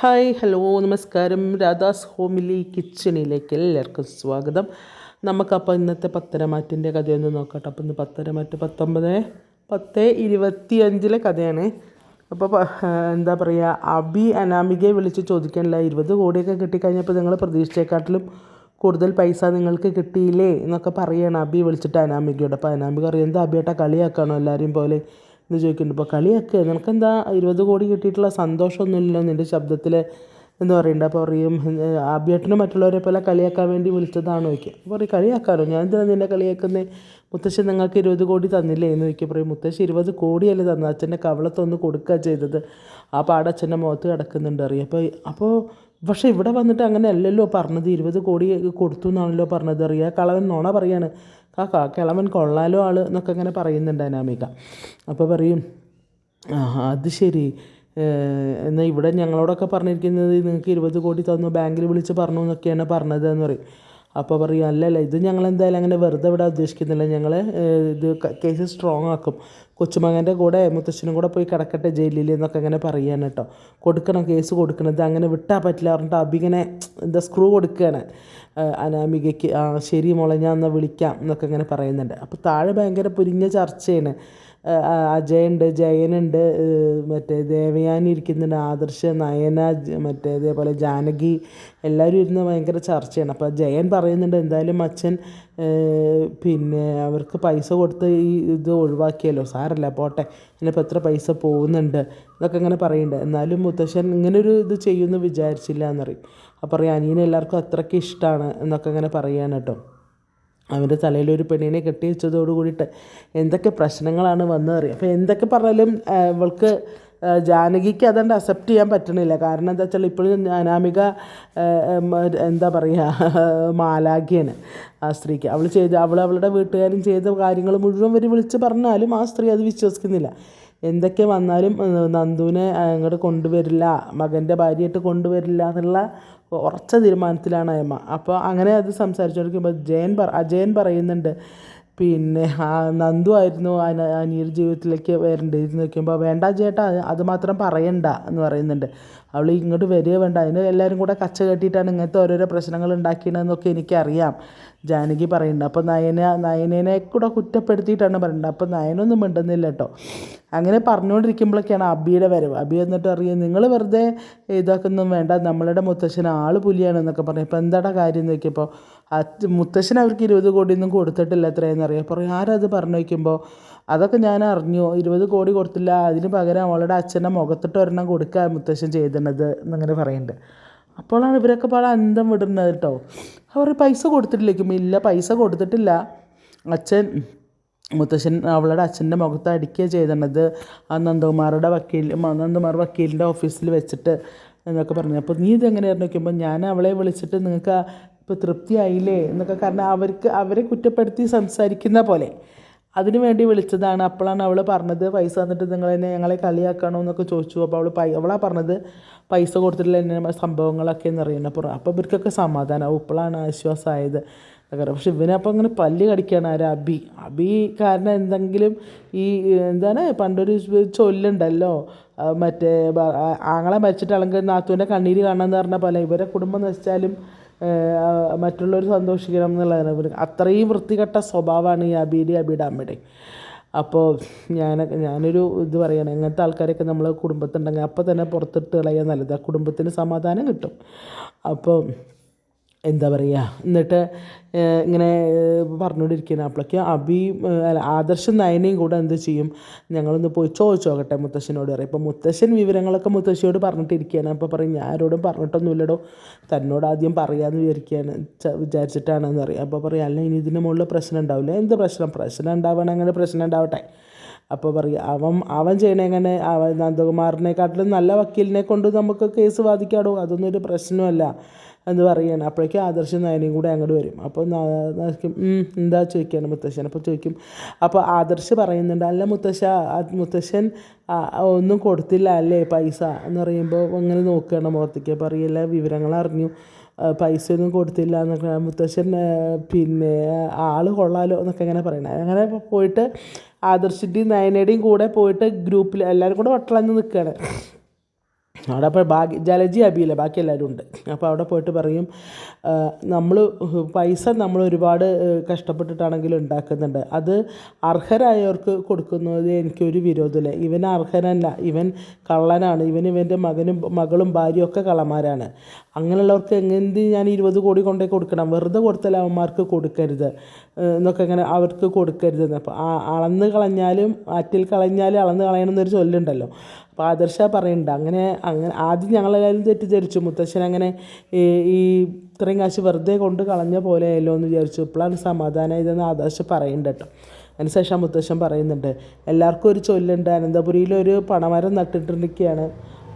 Hi hello നമസ്കാരം. Radhas homely കിച്ചണിലേക്ക് എല്ലാവർക്കും സ്വാഗതം. നമുക്കപ്പോൾ ഇന്നത്തെ പത്തരമാറ്റിന്റെ കഥയൊന്ന് നോക്കട്ടെ. അപ്പോൾ ഇന്ന് പത്തരമാറ്റ് പത്തൊമ്പത് പത്ത് ഇരുപത്തി അഞ്ചിലെ കഥയാണ് അപ്പോൾ എന്താ പറയുക അബി അനാമികയെ വിളിച്ച് ചോദിക്കാനില്ല ഇരുപത് കോടിയൊക്കെ കിട്ടിക്കഴിഞ്ഞപ്പോൾ നിങ്ങൾ പ്രതീക്ഷിച്ചേക്കാട്ടിലും കൂടുതൽ പൈസ നിങ്ങൾക്ക് കിട്ടിയില്ലേ എന്നൊക്കെ പറയുകയാണ് അബി വിളിച്ചിട്ട് അനാമികയോട്. അപ്പോൾ അനാമിക പറയും എന്താ അബിയേട്ടാ കളിയാക്കാണോ എല്ലാവരെയും പോലെ? എന്ന് ചോദിക്കുന്നുണ്ട്. ഇപ്പോൾ കളിയാക്കുക നിനക്കെന്താ ഇരുപത് കോടി കിട്ടിയിട്ടുള്ള സന്തോഷമൊന്നുമില്ലല്ലോ നിന്റെ ശബ്ദത്തിൽ എന്ന് പറയുന്നുണ്ട്. അപ്പോൾ പറയും ആബിയേട്ടന് മറ്റുള്ളവരെ പോലെ കളിയാക്കാൻ വേണ്ടി വിളിച്ചതാണ്? ചോദിക്കുക അപ്പോൾ പറയും കളിയാക്കാനോ? ഞാൻ എന്തിനാ നിന്നെ കളിയാക്കുന്നത് മുത്തശ്ശൻ നിങ്ങൾക്ക് ഇരുപത് കോടി തന്നില്ലേ? എന്ന് ചോദിക്കുക പറയും മുത്തശ്ശി ഇരുപത് കോടിയല്ലേ തന്നത്? അച്ഛന്റെ കവളത്തൊന്ന് കൊടുക്കുക ചെയ്തത്. ആ പാട് അച്ഛന്റെ മുഖത്ത് കിടക്കുന്നുണ്ട് അറിയാം അപ്പോൾ അപ്പോൾ പക്ഷേ ഇവിടെ വന്നിട്ട് അങ്ങനെ അല്ലല്ലോ പറഞ്ഞത്. ഇരുപത് കോടി കൊടുത്തു എന്നാണല്ലോ പറഞ്ഞത്. അറിയാം കളവൻ നോണ പറയാണ്. കാ കിളവൻ കൊള്ളാലോ ആൾ എന്നൊക്കെ ഇങ്ങനെ പറയുന്നുണ്ട് അനാമിക. അപ്പോൾ പറയും അത് ശരി. എന്നാൽ ഇവിടെ ഞങ്ങളോടൊക്കെ പറഞ്ഞിരിക്കുന്നത് നിങ്ങൾക്ക് ഇരുപത് കോടി തന്നു ബാങ്കിൽ വിളിച്ച് പറഞ്ഞു എന്നൊക്കെയാണ് പറഞ്ഞത് എന്ന് പറയും. അപ്പോൾ പറയും അല്ലല്ല ഇത് ഞങ്ങൾ എന്തായാലും അങ്ങനെ വെറുതെ വിടാൻ ഉദ്ദേശിക്കുന്നില്ല. ഞങ്ങൾ ഇത് കേസ് സ്ട്രോങ് ആക്കും. കൊച്ചുമകന്റെ കൂടെ മുത്തശ്ശനും കൂടെ പോയി കിടക്കട്ടെ ജയിലിൽ എന്നൊക്കെ അങ്ങനെ പറയാണ് കേട്ടോ. കൊടുക്കണം കേസ് കൊടുക്കണം. ഇത് അങ്ങനെ വിട്ടാൽ പറ്റില്ല പറഞ്ഞിട്ട് അബിങ്ങനെ എന്താ സ്ക്രൂ കൊടുക്കുകയാണ് അനാമികയ്ക്ക് ആ ശരി മോളെ വിളിക്കാം എന്നൊക്കെ ഇങ്ങനെ പറയുന്നുണ്ട്. അപ്പോൾ താഴെ ഭയങ്കര പുരിഞ്ഞ ചർച്ചയാണ്. അജയുണ്ട് ജയനുണ്ട് മറ്റേ ദേവയാനി ഇരിക്കുന്നുണ്ട് ആദർശ് നയന മറ്റേ ഇതേപോലെ ജാനകി എല്ലാവരും ഇരുന്ന് ഭയങ്കര ചർച്ചയാണ്. അപ്പോൾ ജയൻ പറയുന്നുണ്ട് എന്തായാലും അച്ഛൻ പിന്നെ അവർക്ക് പൈസ കൊടുത്ത് ഈ ഇത് ഒഴിവാക്കിയല്ലോ സാരല്ല പോട്ടെ ഇനിയിപ്പോൾ എത്ര പൈസ പോകുന്നുണ്ട് എന്നൊക്കെ ഇങ്ങനെ പറയുന്നുണ്ട്. എന്നാലും മുത്തശ്ശൻ ഇങ്ങനൊരു ഇത് ചെയ്യുമെന്ന് വിചാരിച്ചില്ല എന്നറിയും. അപ്പോൾ പറയും അനിയനെ എല്ലാവർക്കും അത്രയ്ക്ക് ഇഷ്ടമാണ് എന്നൊക്കെ ഇങ്ങനെ പറയാണ് കേട്ടോ. അവന്റെ ഒരു പെണ്ണിനെ കെട്ടി വെച്ചതോട് കൂടിയിട്ട് എന്തൊക്കെ പ്രശ്നങ്ങളാണ് വന്നത് അറിയാം. അപ്പോൾ എന്തൊക്കെ പറഞ്ഞാലും ഇവൾക്ക് ജാനകിക്ക് അതുകൊണ്ട് അക്സെപ്റ്റ് ചെയ്യാൻ പറ്റണില്ല. കാരണം എന്താ വെച്ചാൽ ഇപ്പോഴും അനാമിക എന്താ പറയുക മാലാഖ്യന് ആ സ്ത്രീക്ക്. അവൾ ചെയ്ത് അവൾ അവളുടെ വീട്ടുകാരും ചെയ്ത കാര്യങ്ങൾ മുഴുവൻ വരെ വിളിച്ച് പറഞ്ഞാലും ആ സ്ത്രീ അത് വിശ്വസിക്കുന്നില്ല. എന്തൊക്കെ വന്നാലും നന്ദുവിനെ അങ്ങോട്ട് കൊണ്ടുവരില്ല മകന്റെ ഭാര്യയായിട്ട് കൊണ്ടുവരില്ല എന്നുള്ള ഉറച്ച തീരുമാനത്തിലാണ് അയമ്മ അപ്പോൾ അങ്ങനെ അത് സംസാരിച്ചുകൊണ്ടിരിക്കുമ്പോൾ ജയൻ പറ അജയൻ പറയുന്നുണ്ട് പിന്നെ ആ നന്ദു ആയിരുന്നു അന അനിയുടെ ജീവിതത്തിലേക്ക് വരേണ്ടത് എന്ന് നോക്കുമ്പോൾ വേണ്ട ചേട്ടാ അത് മാത്രം പറയണ്ട എന്ന് പറയുന്നുണ്ട്. അവൾ ഇങ്ങോട്ട് വരിക വേണ്ട അതിന് എല്ലാവരും കൂടെ കച്ച കെട്ടിയിട്ടാണ് ഇങ്ങനത്തെ ഓരോരോ പ്രശ്നങ്ങൾ ഉണ്ടാക്കിയതെന്നൊക്കെ എനിക്കറിയാം ജാനകി പറയുന്നുണ്ട്. അപ്പോൾ നയന നയനനെ കൂടെ കുറ്റപ്പെടുത്തിയിട്ടാണ് പറയുന്നത്. അപ്പോൾ നയനൊന്നും മിണ്ടുന്നില്ല കേട്ടോ. അങ്ങനെ പറഞ്ഞുകൊണ്ടിരിക്കുമ്പോഴൊക്കെയാണ് അബിയുടെ വരവ്. അബി എന്നിട്ട് അറിയാം നിങ്ങൾ വെറുതെ ഇതാക്കൊന്നും വേണ്ട നമ്മളുടെ മുത്തശ്ശൻ ആൾ പുലിയാണെന്നൊക്കെ പറഞ്ഞു ഇപ്പോൾ എന്താടാ കാര്യം എന്ന് നോക്കിയപ്പോൾ അച്ഛ മുത്തശ്ശൻ അവർക്ക് ഇരുപത് കോടിയൊന്നും കൊടുത്തിട്ടില്ല എത്രയെന്ന് അറിയാം. പറയും ആരത് പറഞ്ഞു വയ്ക്കുമ്പോൾ അതൊക്കെ ഞാൻ അറിഞ്ഞു. ഇരുപത് കോടി കൊടുത്തില്ല അതിന് പകരം അവളുടെ അച്ഛന്റെ മുഖത്തിട്ട് ഒരെണ്ണം കൊടുക്കുക മുത്തശ്ശൻ ചെയ്തിരുന്നത് എന്നിങ്ങനെ പറയുന്നുണ്ട്. അപ്പോഴാണ് ഇവരൊക്കെ പാടെ അന്തം വിടുന്നത് കേട്ടോ. അവർ പൈസ കൊടുത്തിട്ടില്ലേക്കും. ഇല്ല പൈസ കൊടുത്തിട്ടില്ല. അച്ഛൻ മുത്തശ്ശൻ അവളുടെ അച്ഛന്റെ മുഖത്ത് അടിക്കുക ചെയ്തിരുന്നത്. ആ നന്ദകുമാറുടെ വക്കീൽ നന്ദകുമാർ വക്കീലിന്റെ ഓഫീസിൽ വെച്ചിട്ട് എന്നൊക്കെ പറഞ്ഞു. അപ്പോൾ നീ ഇതെങ്ങനെയായിരുന്നു നോക്കുമ്പോൾ ഞാൻ അവളെ വിളിച്ചിട്ട് നിങ്ങൾക്ക് ഇപ്പോൾ തൃപ്തിയായില്ലേ എന്നൊക്കെ കാരണം അവർക്ക് അവരെ കുറ്റപ്പെടുത്തി സംസാരിക്കുന്ന പോലെ. അതിനു വേണ്ടി വിളിച്ചതാണ്. അപ്പോഴാണ് അവൾ പറഞ്ഞത് പൈസ തന്നിട്ട് നിങ്ങൾ എന്നെ ഞങ്ങളെ കളിയാക്കണോ എന്നൊക്കെ ചോദിച്ചു. അപ്പോൾ അവൾ പൈ അവളാ പറഞ്ഞത് പൈസ കൊടുത്തിട്ടില്ല എന്നെ സംഭവങ്ങളൊക്കെ എന്ന് അപ്പോൾ അപ്പോൾ ഇവർക്കൊക്കെ സമാധാനമാവും ഇപ്പോഴാണ് ആശ്വാസമായത് അങ്ങനെ പക്ഷെ ഇവനപ്പോൾ അങ്ങനെ പല്ല് കടിക്കുകയാണ് ആര് അബി അബി കാരണം എന്തെങ്കിലും ഈ എന്താണ് പണ്ടൊരു ചൊല്ലുണ്ടല്ലോ. മറ്റേ ആങ്ങളെ മരിച്ചിട്ട് അല്ലെങ്കിൽ നാത്തുവിന്റെ കണ്ണീര് കാണാമെന്ന് പറഞ്ഞ പോലെ. ഇവരെ കുടുംബം നശിച്ചാലും മറ്റുള്ളവർ സന്തോഷിക്കണം എന്നുള്ളതാണ്. അത്രയും വൃത്തികെട്ട സ്വഭാവമാണ് ഈ അബീഡി അബിയുടെ അമ്മയുടെയും അപ്പോൾ ഞാൻ ഞാനൊരു ഇത് പറയണം ഇങ്ങനത്തെ ആൾക്കാരൊക്കെ നമ്മൾ കുടുംബത്തുണ്ടെങ്കിൽ അപ്പോൾ തന്നെ പുറത്തിട്ട് കളയാൻ നല്ലത്. ആ കുടുംബത്തിന് സമാധാനം കിട്ടും. അപ്പോൾ എന്താ പറയുക എന്നിട്ട് ഇങ്ങനെ പറഞ്ഞുകൊണ്ടിരിക്കുന്ന അപ്പോഴേക്ക് ഏഹ്, അല്ല ആദർശം നയനയും കൂടെ എന്ത് ചെയ്യും? ഞങ്ങളൊന്ന് പോയി ചോദിച്ചു നോക്കട്ടെ മുത്തശ്ശനോട് പറയും. ഇപ്പോൾ മുത്തശ്ശൻ വിവരങ്ങളൊക്കെ മുത്തശ്ശിയോട് പറഞ്ഞിട്ടിരിക്കുകയാണ്. അപ്പോൾ പറയും ഞാൻ ആരോടും പറഞ്ഞിട്ടൊന്നുമില്ലടോ. തന്നോട് ആദ്യം പറയാമെന്ന് വിചാരിക്കുകയാണ് വിചാരിച്ചിട്ടാണെന്ന് പറയും. അപ്പോൾ പറയും അല്ല ഇനി ഇതിന് മുകളിൽ പ്രശ്നം ഉണ്ടാവില്ല. എന്ത് പ്രശ്നം? പ്രശ്നം ഉണ്ടാവണം അങ്ങനെ പ്രശ്നം ഉണ്ടാവട്ടെ. അപ്പോൾ പറയും അവൻ അവൻ ചെയ്യണ എങ്ങനെ? അവൻ നന്ദകുമാറിനെക്കാട്ടിലും നല്ല വക്കീലിനെ കൊണ്ട് നമുക്ക് കേസ് വാദിക്കാടോ? അതൊന്നും ഒരു പ്രശ്നമല്ല. എന്ന് പറയുകയാണ്. അപ്പോഴേക്കും ആദർശ നയനയും കൂടെ അങ്ങോട്ട് വരും. അപ്പോൾ എന്താ ചോദിക്കുകയാണ് മുത്തശ്ശൻ? അപ്പോൾ ചോദിക്കും അപ്പോൾ ആദർശ് പറയുന്നുണ്ട് അല്ല മുത്തശ്ശ മുത്തശ്ശൻ ഒന്നും കൊടുത്തില്ല അല്ലേ പൈസ? എന്ന് പറയുമ്പോൾ അങ്ങനെ നോക്കുകയാണ് മുഖത്തേക്ക്. അപ്പോൾ അറിയില്ല വിവരങ്ങൾ അറിഞ്ഞു. പൈസ ഒന്നും കൊടുത്തില്ല എന്നൊക്കെ. മുത്തശ്ശൻ പിന്നെ ആൾ കൊള്ളാലോ എന്നൊക്കെ അങ്ങനെ പറയണേ അങ്ങനെ പോയിട്ട് ആദർശിന്റെയും നയനയുടെയും കൂടെ പോയിട്ട് ഗ്രൂപ്പിൽ എല്ലാവരും കൂടെ വട്ടളഞ്ഞ് നിൽക്കുകയാണ്. അവിടെ അപ്പോൾ ബാക്കി ജലജി അബിയില്ല ബാക്കി എല്ലാവരും ഉണ്ട്. അപ്പോൾ അവിടെ പോയിട്ട് പറയും നമ്മൾ പൈസ നമ്മൾ ഒരുപാട് കഷ്ടപ്പെട്ടിട്ടാണെങ്കിലും ഉണ്ടാക്കുന്നുണ്ട്. അത് അർഹരായവർക്ക് കൊടുക്കുന്നത് എനിക്കൊരു വിരോധമില്ല. ഇവൻ അർഹനല്ല. ഇവൻ കള്ളനാണ്. ഇവൻ ഇവന്റെ മകനും മകളും ഭാര്യയും ഒക്കെ കള്ളന്മാരാണ്. അങ്ങനെയുള്ളവർക്ക് എങ്ങനെ ഞാൻ ഇരുപത് കോടി കൊണ്ടേ കൊടുക്കണം? വെറുതെ കൊടുത്താൽ അവന്മാർക്ക് കൊടുക്കരുത്. എന്നൊക്കെ ഇങ്ങനെ അവർക്ക് കൊടുക്കരുതെന്ന്. അപ്പോൾ അളന്ന് കളഞ്ഞാലും ആറ്റിൽ കളഞ്ഞാലും അളന്ന് കളയണം എന്നൊരു ചൊല്ലുണ്ടല്ലോ. അപ്പോൾ ആദർശ പറയുന്നുണ്ട്. അങ്ങനെ അങ്ങനെ ആദ്യം ഞങ്ങളെല്ലാവരും തെറ്റിദ്ധരിച്ചു. മുത്തശ്ശൻ അങ്ങനെ ഈ ഇത്രയും കാശ് വെറുതെ കൊണ്ട് കളഞ്ഞ പോലെയല്ലോ എന്ന് വിചാരിച്ചു. ഇപ്പോഴാണ് സമാധാനം ഇതെന്ന് ആദർശ പറയുന്നുണ്ട് കേട്ടോ. അതിനുശേഷം മുത്തശ്ശൻ പറയുന്നുണ്ട് എല്ലാവർക്കും ഒരു ചൊല്ലുണ്ട്. അനന്തപുരിയിൽ ഒരു പണമരം നട്ടിട്ടിരിക്കുകയാണ്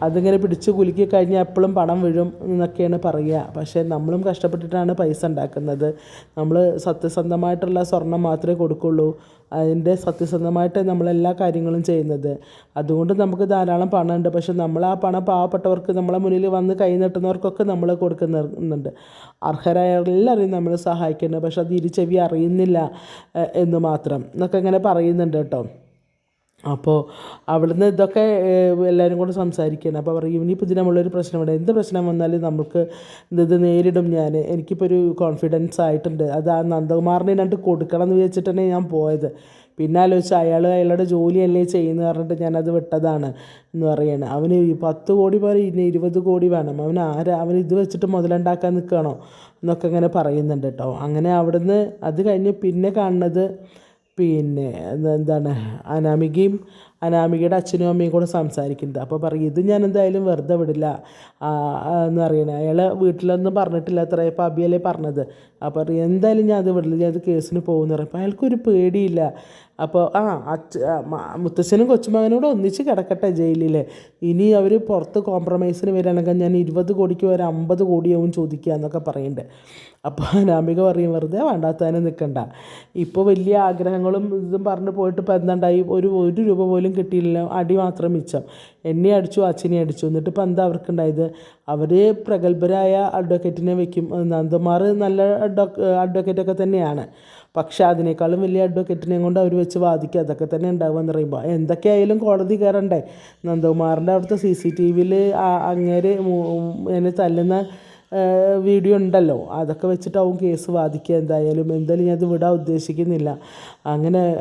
അതിങ്ങനെ പിടിച്ച് കുലുക്കി കഴിഞ്ഞാൽ എപ്പോഴും പണം വീഴും എന്നൊക്കെയാണ് പറയുക. പക്ഷേ നമ്മളും കഷ്ടപ്പെട്ടിട്ടാണ് പൈസ ഉണ്ടാക്കുന്നത്. നമ്മൾ സത്യസന്ധമായിട്ടുള്ള സ്വർണം മാത്രമേ കൊടുക്കുള്ളൂ. അതിന്റെ സത്യസന്ധമായിട്ട് നമ്മളെല്ലാ കാര്യങ്ങളും ചെയ്യുന്നത്. അതുകൊണ്ട് നമുക്ക് ധാരാളം പണമുണ്ട്. പക്ഷെ നമ്മൾ ആ പണം പാവപ്പെട്ടവർക്ക് നമ്മളെ മുന്നിൽ വന്ന് കൈ നീട്ടുന്നവർക്കൊക്കെ നമ്മൾ കൊടുക്കുന്നുണ്ട്. അർഹരായ എല്ലാവരെയും നമ്മൾ സഹായിക്കുന്നുണ്ട് പക്ഷെ അത് ഇരുചെവി അറിയുന്നില്ല എന്ന് മാത്രം. എന്നൊക്കെ ഇങ്ങനെ പറയുന്നുണ്ട് കേട്ടോ. അപ്പോൾ അവിടുന്ന് ഇതൊക്കെ എല്ലാവരും കൂടെ സംസാരിക്കുകയാണ് അപ്പോൾ പറയും ഇനിയിപ്പോൾ ഇതിന് നമ്മളൊരു പ്രശ്നമുണ്ട് എന്ത് പ്രശ്നം വന്നാലും നമുക്ക് ഇത് ഇത് നേരിടും ഞാൻ എനിക്കിപ്പോൾ ഒരു കോൺഫിഡൻസ് ആയിട്ടുണ്ട്. അത് ആ നന്ദകുമാറിനെ രണ്ട് കൊടുക്കണം എന്ന് വിചാരിച്ചിട്ടാണ് ഞാൻ പോയത്. പിന്നെ ആലോചിച്ച് അയാൾ അയാളുടെ ജോലിയല്ലേ ചെയ്യുന്നത് പറഞ്ഞിട്ട് ഞാനത് വിട്ടതാണ് എന്ന് പറയാണ്. അവന് പത്ത് കോടി പോലെ ഇനി ഇരുപത് കോടി വേണം. അവൻ ആരാ അവൻ ഇത് വെച്ചിട്ട് മുതലുണ്ടാക്കാൻ നിൽക്കണോ എന്നൊക്കെ ഇങ്ങനെ പറയുന്നുണ്ട് കേട്ടോ. അങ്ങനെ അവിടുന്ന് അത് കഴിഞ്ഞ് പിന്നെ കാണുന്നത് പിന്നെ എന്ത- എന്താണ് അനാമികയും അനാമികയുടെ അച്ഛനും അമ്മയും കൂടെ സംസാരിക്കുന്നത്. അപ്പോൾ പറയും ഇത് ഞാൻ എന്തായാലും വെറുതെ വിടില്ല. എന്ന് പറയണേ. അയാൾ വീട്ടിലൊന്നും പറഞ്ഞിട്ടില്ല അത്ര ഇപ്പോൾ അബിയല്ലേ പറഞ്ഞത്. അപ്പോൾ പറയും എന്തായാലും ഞാൻ അത് വിടില്ല. ഞാൻ അത് കേസിന് പോകുമെന്ന് പറയും. അപ്പോൾ അയാൾക്കൊരു പേടിയില്ല. അപ്പോൾ ആ അച്ഛ ആ, കൊച്ചുമകനും മുത്തച്ഛനും കൊച്ചുമകനോട് ഒന്നിച്ച് കിടക്കട്ടെ ജയിലിൽ ഇനി അവർ പുറത്ത് കോംപ്രമൈസിന് വരികയാണെങ്കിൽ ഞാൻ ഇരുപത് കോടിക്ക് വരെ അമ്പത് കോടിയാവും ചോദിക്കുക എന്നൊക്കെ പറയുന്നുണ്ട് അപ്പോൾ അനാമിക പറയും വെറുതെ വേണ്ടാത്തതിനെ നിൽക്കണ്ട ഇപ്പോൾ വലിയ ആഗ്രഹങ്ങളും ഇതും പറഞ്ഞ് പോയിട്ട് ഇപ്പോൾ എന്താണ്ടായി? ഒരു ഒരു രൂപ പോലും കിട്ടിയില്ല അടി മാത്രം മിച്ചം. എന്നെ അടിച്ചു അച്ഛനെ അടിച്ചു. എന്നിട്ട് ഇപ്പം എന്താ അവർക്കുണ്ടായത്? അവർ പ്രഗത്ഭരായ അഡ്വക്കേറ്റിനെ വെക്കും. നന്ദമാർ നല്ല അഡ്വക്കേറ്റൊക്കെ തന്നെയാണ്. പക്ഷേ അതിനേക്കാളും വലിയ അഡ്വക്കേറ്റിനെയും കൊണ്ട് അവർ വെച്ച് വാദിക്കുക. അതൊക്കെ തന്നെ ഉണ്ടാവുമെന്ന് പറയുമ്പോൾ എന്തൊക്കെയായാലും കോടതി കയറണ്ടേ? നന്ദകുമാറിന്റെ അവിടുത്തെ സി സി ടി വിയിൽ അങ്ങേര് എന്നെ തല്ലുന്ന വീഡിയോ ഉണ്ടല്ലോ. അതൊക്കെ വെച്ചിട്ടാവും കേസ് വാദിക്കുക എന്തായാലും. എന്തായാലും ഞാനത് വിടാൻ ഉദ്ദേശിക്കുന്നില്ല. അങ്ങനെ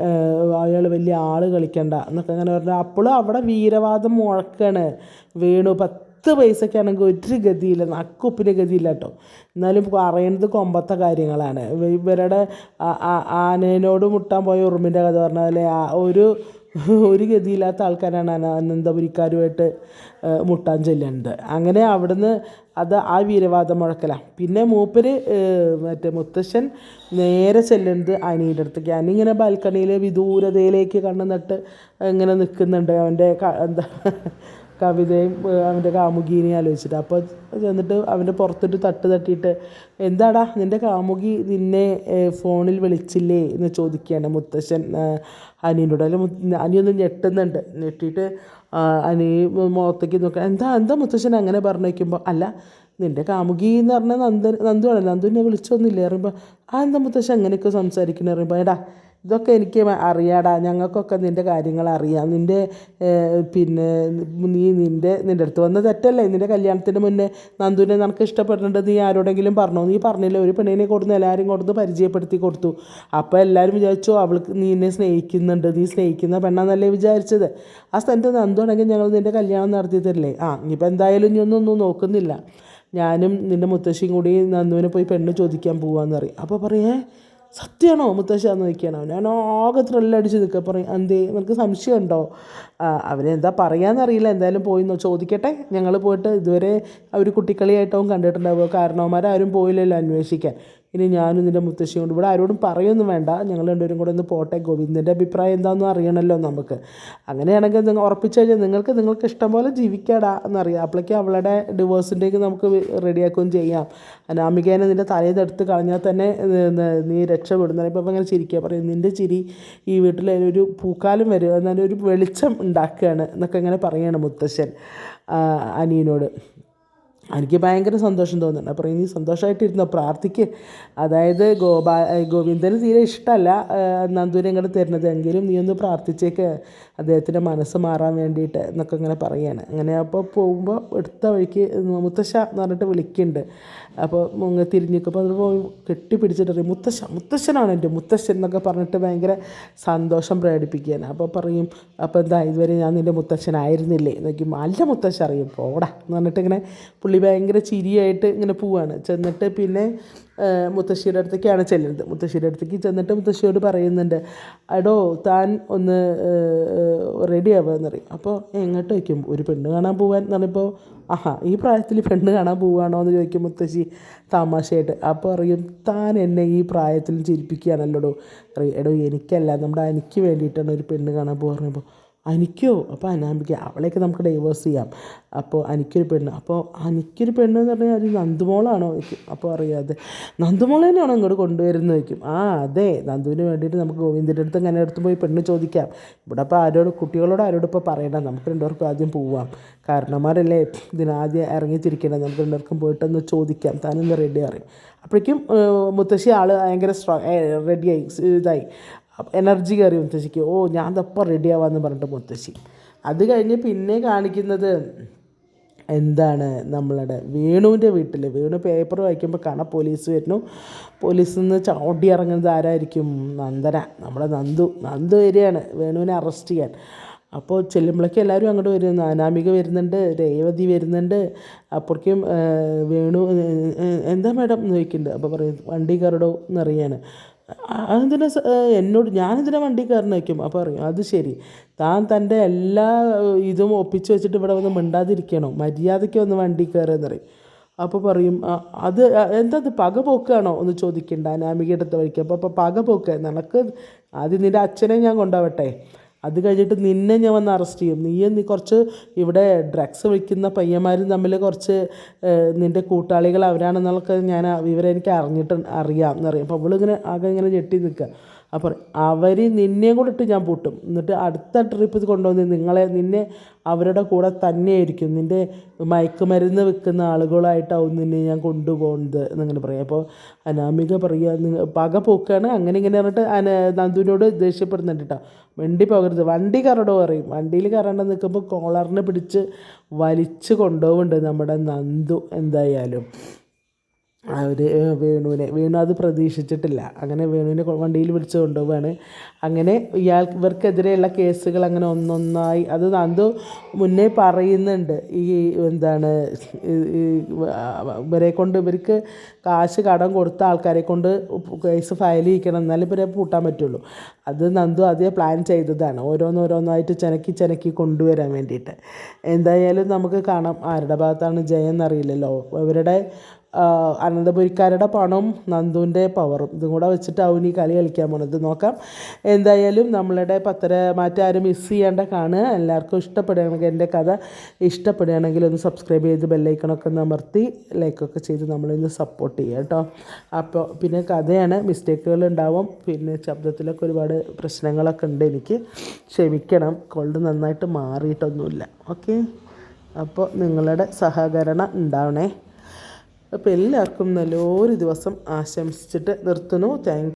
അയാൾ വലിയ ആൾ കളിക്കണ്ട എന്നൊക്കെ അങ്ങനെ പറഞ്ഞാൽ അപ്പോഴും അവിടെ വീരവാദം മുഴക്കാണ്. വേണു. പത്ത് പൈസക്കാണെങ്കിൽ ഒരു ഗതിയില്ല. നക്കുപ്പിന് ഗതിയില്ല കേട്ടോ. എന്നാലും പറയുന്നത് കൊമ്പത്തെ കാര്യങ്ങളാണ്. ഇവ- ഇവരുടെ ആനേനോട് മുട്ടാൻ പോയ ഉറുമ്പിന്റെ കഥ പറഞ്ഞ പോലെ ഒരു ഒരു ഗതിയില്ലാത്ത ആൾക്കാരാണ് അന- അനന്തപുരിക്കാരുമായിട്ട് മുട്ടാൻ ചെല്ലുന്നത്. അങ്ങനെ അവിടുന്ന് അത് ആ വീരവാദം മുഴക്കലാണ് പിന്നെ മൂപ്പര് മറ്റേ മുത്തശ്ശൻ നേരെ ചെല്ലുന്നത് അനിയുടെ അടുത്തേക്ക്. അനി ഇങ്ങനെ ബാൽക്കണിയിൽ വിദൂരതയിലേക്ക് കണ്ണു നട്ട് ഇങ്ങനെ നിൽക്കുന്നുണ്ട് അവന്റെ എന്താ കവിതയും അവന്റെ കാമുകീനെ ആലോചിച്ചിട്ട്. അപ്പോൾ ചെന്നിട്ട് അവന്റെ പുറത്തിട്ട് തട്ട് തട്ടിയിട്ട് എന്താടാ നിന്റെ കാമുകി നിന്നെ ഫോണിൽ വിളിച്ചില്ലേ? എന്ന് ചോദിക്കുകയാണ് മുത്തശ്ശൻ അനിയനോട്. അല്ല അനിയൊന്ന് ഞെട്ടുന്നുണ്ട്. ഞെട്ടിയിട്ട് അനി മുഖത്തേക്ക് നോക്കുക എന്താ എന്താ മുത്തശ്ശൻ അങ്ങനെ പറഞ്ഞു വയ്ക്കുമ്പോൾ അല്ല നിന്റെ കാമുകി എന്ന് പറഞ്ഞാൽ നന്ദൻ നന്ദു നന്ദുവാണ് നന്ദുവിനെ വിളിച്ചൊന്നുമില്ല? പറയുമ്പോൾ ആ എന്താ മുത്തശ്ശൻ അങ്ങനെയൊക്കെ സംസാരിക്കണേ പറയുമ്പോൾ എടാ ഇതൊക്കെ എനിക്ക് അറിയാടാ. ഞങ്ങൾക്കൊക്കെ നിന്റെ കാര്യങ്ങൾ അറിയാം. നിന്റെ പിന്നെ നീ നിന്റെ നിന്റെ അടുത്ത് വന്ന തെറ്റല്ലേ? നിന്റെ കല്യാണത്തിന് മുന്നേ നന്ദുവിനെ നിനക്ക് ഇഷ്ടപ്പെടുന്നുണ്ട് നീ ആരോടെങ്കിലും പറഞ്ഞോ? നീ പറഞ്ഞില്ല? ഒരു പെണ്ണിനെ കൊടുന്ന് എല്ലാവരും കൊടുത്ത് പരിചയപ്പെടുത്തി കൊടുത്തു. അപ്പോൾ എല്ലാവരും വിചാരിച്ചു അവൾക്ക് നീ എന്നെ സ്നേഹിക്കുന്നുണ്ട്. നീ സ്നേഹിക്കുന്ന പെണ്ണാന്നല്ലേ വിചാരിച്ചത്? ആ സ്ഥാനത്ത് നന്ദുവാണെങ്കിൽ ഞങ്ങൾ നിന്റെ കല്യാണം നടത്തി തരില്ലേ ആ ഇനിയിപ്പോൾ എന്തായാലും നീ ഒന്നും നോക്കുന്നില്ല. ഞാനും നിന്റെ മുത്തശ്ശിയും കൂടി നന്ദുവിനെ പോയി പെണ്ണ് ചോദിക്കാൻ പോവാന്ന് പറയും. അപ്പോൾ പറയേ സത്യമാണോ മുത്തശ്ശി? എന്ന് നോക്കിയാണോ ഞാൻ ആകെ ത്രില്ലടിച്ച് നിൽക്കുക. പറയും എന്തേ നിനക്ക് സംശയമുണ്ടോ? അവനെന്താ അവരെന്താ പറയാന്നറിയില്ല എന്തായാലും പോയി എന്നോ ചോദിക്കട്ടെ. ഞങ്ങൾ പോയിട്ട് ഇതുവരെ അവർ കുട്ടിക്കളിയായിട്ടും കണ്ടിട്ടുണ്ടാവുക. കാരണവന്മാരാരും പോയില്ലല്ലോ അന്വേഷിക്കാൻ. ഇനി ഞാനും നിന്റെ മുത്തശ്ശിയും കൊണ്ട് ഇവിടെ ആരോടും പറയൊന്നും വേണ്ട. ഞങ്ങൾ രണ്ടുപേരും കൂടെ ഒന്ന് പോട്ടെ ഗോവിന്ദന്റെ അഭിപ്രായം എന്താണെന്ന് അറിയണമല്ലോ നമുക്ക്. അങ്ങനെയാണെങ്കിൽ നിങ്ങൾ ഉറപ്പിച്ചു കഴിഞ്ഞാൽ നിങ്ങൾക്ക് നിങ്ങൾക്ക് ഇഷ്ടം പോലെ ജീവിക്കാടാ എന്നറിയാം. അപ്പോഴേക്കും അവളുടെ ഡിവോഴ്സിന്റെയൊക്കെ നമുക്ക് റെഡിയാക്കുകയും ചെയ്യാം. അനാമികേനെ നിന്റെ തലേ എടുത്ത് കളഞ്ഞാൽ തന്നെ നീ രക്ഷപ്പെടുന്ന ഇപ്പം അങ്ങനെ ചിരിക്കുക പറയും നിന്റെ ചിരി ഈ വീട്ടിൽ ഒരു പൂക്കാലം വരും. എന്നാലും ഒരു വെളിച്ചം ഉണ്ടാക്കുകയാണ് എന്നൊക്കെ ഇങ്ങനെ പറയുകയാണ് മുത്തശ്ശൻ അനിയനോട്. എനിക്ക് ഭയങ്കര സന്തോഷം തോന്നുന്നുണ്ട്. അപ്പോൾ ഇനി സന്തോഷമായിട്ടിരുന്നോ പ്രാർത്ഥിക്ക്. അതായത് ഗോപാ ഗോവിന്ദന് തീരെ ഇഷ്ടമല്ല നന്ദൂരി ഇങ്ങനെ തരുന്നത്. എങ്കിലും നീ ഒന്ന് പ്രാർത്ഥിച്ചേക്ക് അദ്ദേഹത്തിന്റെ മനസ്സ് മാറാൻ വേണ്ടിയിട്ട് എന്നൊക്കെ ഇങ്ങനെ പറയാണ്. അങ്ങനെ അപ്പോൾ പോകുമ്പോൾ എടുത്ത വഴിക്ക് മുത്തശ്ശ എന്ന് പറഞ്ഞിട്ട് വിളിക്കുന്നുണ്ട്. അപ്പോൾ മുങ്ങ തിരിഞ്ഞിക്കുമ്പോൾ അത് പോയി കെട്ടിപ്പിടിച്ചിട്ട് മുത്തശ്ശ മുത്തശ്ശനാണ് എന്റെ മുത്തശ്ശൻ എന്നൊക്കെ പറഞ്ഞിട്ട് ഭയങ്കര സന്തോഷം പ്രകടിപ്പിക്കുകയാണ്. അപ്പോൾ പറയും അപ്പോൾ എന്താ ഇതുവരെ ഞാൻ നിന്റെ മുത്തശ്ശനായിരുന്നില്ലേ? എന്നൊക്കെ നല്ല മുത്തശ്ശ അറിയും പോടാ എന്ന് പറഞ്ഞിട്ട് ഇങ്ങനെ പുള്ളി ഭയങ്കര ചിരിയായിട്ട് ഇങ്ങനെ പോവാണ്. ചെന്നിട്ട് പിന്നെ മുത്തശ്ശിയുടെ അടുത്തേക്കാണ് ചെല്ലുന്നത്. മുത്തശ്ശിയുടെ അടുത്തേക്ക് ചെന്നിട്ട് മുത്തശ്ശിയോട് പറയുന്നുണ്ട് അടോ താൻ ഒന്ന് റെഡി ആവുക പറയും. അപ്പോൾ എങ്ങോട്ട് വയ്ക്കും ഒരു പെണ്ണ് കാണാൻ പോകാൻ എന്ന് പറയുമ്പോൾ ആഹാ ഈ പ്രായത്തിൽ പെണ്ണ് കാണാൻ പോവുകയാണോ എന്ന് ചോദിക്കും മുത്തശ്ശി തമാശയായിട്ട്. അപ്പോൾ അറിയും താൻ എന്നെ ഈ പ്രായത്തിൽ ചിരിപ്പിക്കുകയാണല്ലോടോ? എടോ എനിക്കല്ല. നമ്മുടെ എനിക്ക് വേണ്ടിയിട്ടാണ് ഒരു പെണ്ണ് കാണാൻ പോകുക പറയുമ്പോൾ അനിക്കോ? അപ്പോൾ അനാമിക അവളെയൊക്കെ നമുക്ക് ഡൈവേഴ്സ് ചെയ്യാം. അപ്പോൾ അനിക്കൊരു പെണ്ണ്. അപ്പോൾ അനിക്കൊരു പെണ്ണ് എന്ന് പറഞ്ഞാൽ അത് നന്ദുമോളാണോ അപ്പോൾ അറിയാതെ നന്ദുമോളെ തന്നെയാണോ ഇങ്ങോട്ട് കൊണ്ടുവരുന്നത് വയ്ക്കും ആ അതെ. നന്ദുവിന് വേണ്ടിയിട്ട് നമുക്ക് ഗോവിന്ദന്റെ അടുത്ത് അങ്ങനെ അടുത്ത് പോയി പെണ്ണ് ചോദിക്കാം. ഇവിടെ അപ്പോൾ ആരോട് കുട്ടികളോട് ആരോട് ഇപ്പോൾ പറയണം നമുക്ക് രണ്ടുപേർക്കും ആദ്യം പോവാം. കാരണന്മാരല്ലേ ഇതിനാദ്യം ഇറങ്ങിത്തിരിക്കണം നമുക്ക് രണ്ടുപേർക്കും പോയിട്ടൊന്ന് ചോദിക്കാം. താനൊന്ന് റെഡി അറിയും അപ്പോഴേക്കും മുത്തശ്ശി ആൾ ഭയങ്കര സ്ട്രോങ് റെഡിയായി ഇതായി. എനർജി കയറി മുത്തശ്ശിക്ക്. ഓ ഞാൻ തപ്പം റെഡി ആവാമെന്ന് പറഞ്ഞിട്ട് മുത്തശ്ശി. അത് കഴിഞ്ഞ് പിന്നെ കാണിക്കുന്നത് എന്താണ് നമ്മളുടെ വേണുവിന്റെ വീട്ടിൽ വേണു പേപ്പർ വായിക്കുമ്പോൾ കാണാം പോലീസ് വരുന്നു. പോലീസിൽ നിന്ന് ചവിട്ടി ഇറങ്ങുന്നത് ആരായിരിക്കും? നന്ദന. നമ്മുടെ നന്ദു. നന്ദു വരികയാണ്. വേണുവിനെ അറസ്റ്റ് ചെയ്യാൻ. അപ്പോൾ ചെല്ലുമ്പോഴേക്കും എല്ലാവരും അങ്ങോട്ട് വരുന്നു. അനാമിക വരുന്നുണ്ട് രേവതി വരുന്നുണ്ട്. അപ്പോഴേക്കും വേണു എന്താ മാഡം എന്ന് ചോദിക്കുന്നുണ്ട്. അപ്പോൾ പറയും വണ്ടി കയറടോ എന്നറിയാണ് അതെന്തിനാ എന്നോട് ഞാനെന്തിനാ വണ്ടി കയറുന്ന വയ്ക്കും? അപ്പോൾ പറയും അത് ശരി. താൻ തന്റെ എല്ലാ ഇതും ഒപ്പിച്ച് വെച്ചിട്ട് ഇവിടെ വന്ന് മിണ്ടാതിരിക്കണോ? മര്യാദയ്ക്ക് വന്ന് വണ്ടി കയറുകയെന്ന് പറയും. അപ്പോൾ പറയും അത് എന്താ അത് പക പോക്കാണോ? എന്ന് ചോദിക്കണ്ട ഞാൻ എടുത്ത വഴിക്ക്. അപ്പോൾ അപ്പോൾ പക പോക്ക് നിനക്ക് ആദ്യം നിന്റെ അച്ഛനെ ഞാൻ കൊണ്ടുപോവട്ടെ അത് കഴിഞ്ഞിട്ട് നിന്നെ ഞാൻ വന്ന് അറസ്റ്റ് ചെയ്യും. നീ നീ കുറച്ച് ഇവിടെ ഡ്രഗ്സ് വിൽക്കുന്ന പയ്യന്മാരും തമ്മിൽ കുറച്ച് നിന്റെ കൂട്ടാളികൾ അവരാണെന്നൊക്കെ ഞാൻ വിവരം എനിക്ക് അറിഞ്ഞിട്ട് അറിയാം എന്നറിയാം. അപ്പോൾ അവളിങ്ങനെ ആകെ ഇങ്ങനെ ഞെട്ടി നിൽക്കുക. അപ്പോൾ അവർ നിന്നെയും കൂടെ ഇട്ട് ഞാൻ പൂട്ടും. എന്നിട്ട് അടുത്ത ട്രിപ്പ് കൊണ്ടുവന്ന് നിങ്ങളെ നിന്നെ അവരുടെ കൂടെ തന്നെയായിരിക്കും. നിന്റെ മയക്കുമരുന്ന് വിൽക്കുന്ന ആളുകളായിട്ടാവും നിന്നെ ഞാൻ കൊണ്ടുപോകുന്നത് എന്നങ്ങനെ പറയാം. അപ്പോൾ അനാമിക പറയുക പക പോക്കാണ്. അങ്ങനെ ഇങ്ങനെ പറഞ്ഞിട്ട് അന നന്ദുവിനോട് ദേഷ്യപ്പെടുന്നുണ്ട് കേട്ടോ. വണ്ടി പോകരുത്. വണ്ടി കയറടോ പറയും. വണ്ടിയിൽ കയറാണ്ട് നിൽക്കുമ്പോൾ കോളറിനെ പിടിച്ച് വലിച്ച് കൊണ്ടുപോകുന്നുണ്ട് നമ്മുടെ നന്ദു എന്തായാലും. അവർ വേണുവിനെ വേണു അത് പ്രതീക്ഷിച്ചിട്ടില്ല. അങ്ങനെ വേണുവിനെ വണ്ടിയിൽ പിടിച്ച് കൊണ്ടുപോവാണ്. അങ്ങനെ ഇയാൾ ഇവർക്കെതിരെയുള്ള കേസുകൾ അങ്ങനെ ഒന്നൊന്നായി അത് നന്ദു മുന്നേ പറയുന്നുണ്ട്. ഈ എന്താണ് ഇവരെ കൊണ്ട് ഇവർക്ക് കാശ് കടം കൊടുത്ത ആൾക്കാരെ കൊണ്ട് കേസ് ഫയൽ ചെയ്യിക്കണം. എന്നാലും ഇവരെ പൂട്ടാൻ പറ്റുള്ളൂ. അത് നന്ദു അതേ പ്ലാൻ ചെയ്തതാണ്. ഓരോന്നോരോന്നായിട്ട് ചെനക്കി ചെനക്കി കൊണ്ടുവരാൻ വേണ്ടിയിട്ട്. എന്തായാലും നമുക്ക് കാണാം. ആരുടെ ഭാഗത്താണ് ജയം എന്നറിയില്ലല്ലോ ഇവരുടെ അനന്തപുരിക്കാരുടെ പണവും നന്ദുവിന്റെ പവറും. ഇതും കൂടെ വെച്ചിട്ടാവും ഈ കളി കളിക്കാൻ പോണത്. നോക്കാം. എന്തായാലും നമ്മളുടെ പത്തര മാറ്റാരും മിസ് ചെയ്യേണ്ട കാണുക. എല്ലാവർക്കും ഇഷ്ടപ്പെടുകയാണെങ്കിൽ എന്റെ കഥ ഇഷ്ടപ്പെടുകയാണെങ്കിൽ ഒന്ന് സബ്സ്ക്രൈബ് ചെയ്ത് ബെല്ലൈക്കണൊക്കെ ഒന്ന് അമർത്തി ലൈക്കൊക്കെ ചെയ്ത് നമ്മളിന്ന് സപ്പോർട്ട് ചെയ്യുക കേട്ടോ. അപ്പോൾ പിന്നെ കഥയാണ്. മിസ്റ്റേക്കുകൾ ഉണ്ടാവും. പിന്നെ ശബ്ദത്തിലൊക്കെ ഒരുപാട് പ്രശ്നങ്ങളൊക്കെ ഉണ്ട് എനിക്ക്. ക്ഷമിക്കണം. കോൾഡ് നന്നായിട്ട് മാറിയിട്ടൊന്നുമില്ല. ഓക്കെ അപ്പോൾ നിങ്ങളുടെ സഹകരണം ഉണ്ടാവണേ. അപ്പോൾ എല്ലാവർക്കും നല്ലൊരു ദിവസം ആശംസിച്ചിട്ട് നിർത്തുന്നു. താങ്ക്